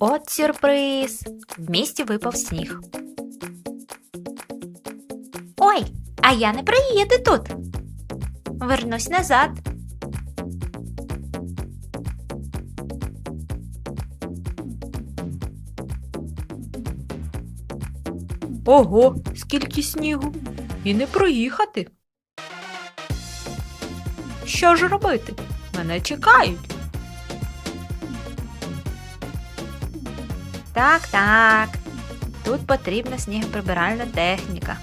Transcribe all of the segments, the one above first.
От сюрприз! В місті випав сніг. Ой, а я не приїду тут. Вернусь назад. Ого, скільки снігу. І не проїхати. Що ж робити? Мене чекають. Так, так. Тут потрібна снігоприбиральна техніка.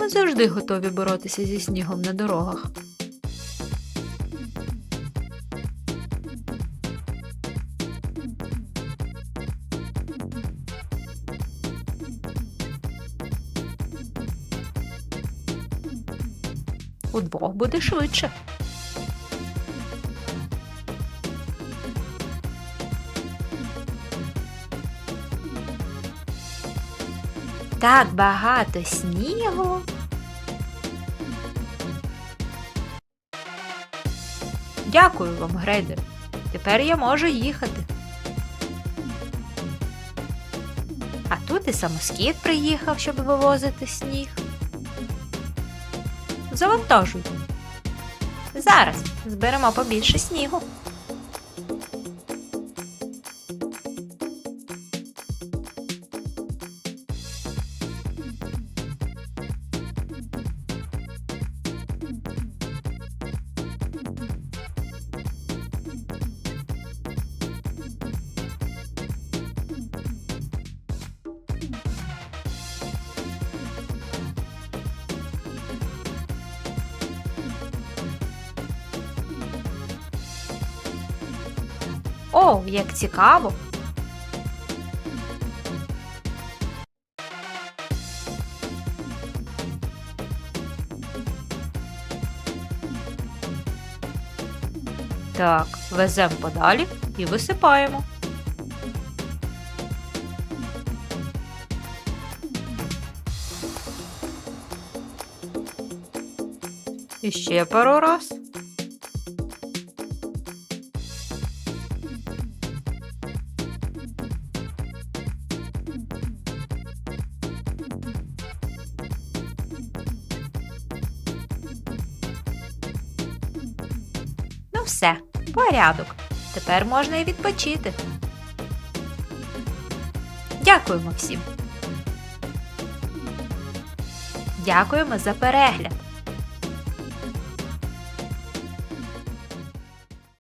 Ми завжди готові боротися зі снігом на дорогах. Удвох буде швидше. Так багато снігу. Дякую вам, Грейдер. Тепер я можу їхати. А тут і самоскіт приїхав, щоб вивозити сніг. Завантажуй. Зараз зберемо побільше снігу. О, як цікаво! Так, веземо подалі і висипаємо. І ще пару раз. Все, порядок. Тепер можна і відпочити. Дякуємо всім. Дякуємо за перегляд.